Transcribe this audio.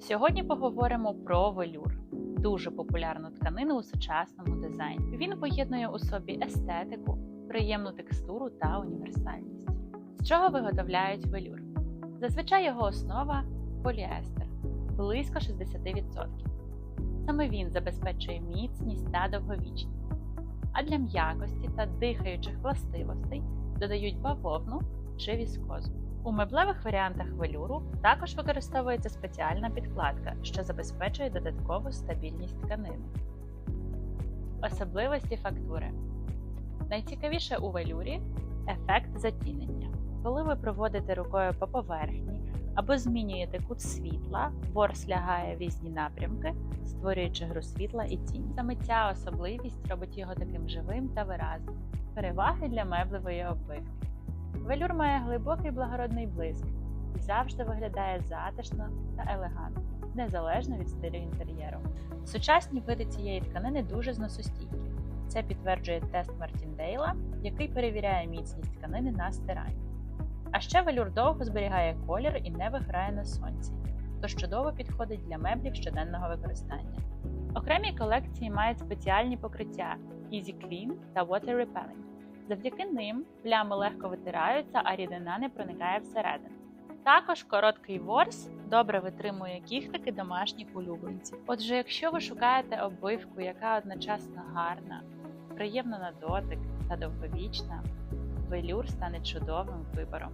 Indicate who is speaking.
Speaker 1: Сьогодні поговоримо про велюр, дуже популярну тканину у сучасному дизайні. Він поєднує у собі естетику, приємну текстуру та універсальність. З чого виготовляють велюр? Зазвичай його основа поліестер близько 60%. Саме він забезпечує міцність та довговічність. А для м'якості та дихаючих властивостей додають бавовну чи віскозу. У меблевих варіантах велюру також використовується спеціальна підкладка, що забезпечує додаткову стабільність тканини. Особливості фактури. Найцікавіше у велюрі ефект затінення. Коли ви проводите рукою по поверхні або змінюєте кут світла, ворс лягає в різні напрямки, створюючи гру світла і тінь. Саме ця особливість робить його таким живим та виразним. Переваги для меблевої оббивки. Велюр має глибокий благородний блиск і завжди виглядає затишно та елегантно, незалежно від стилю інтер'єру. Сучасні види цієї тканини дуже зносостійкі. Це підтверджує тест Мартіндейла, який перевіряє міцність тканини на стиранні. А ще велюр довго зберігає колір і не виграє на сонці, тож чудово підходить для меблів щоденного використання. Окремі колекції мають спеціальні покриття Easy Clean та Water Repelling. Завдяки ним плями легко витираються, а рідина не проникає всередину. Також короткий ворс добре витримує кіхтики домашніх улюбленців. Отже, якщо ви шукаєте оббивку, яка одночасно гарна, приємна на дотик та довговічна, велюр стане чудовим вибором.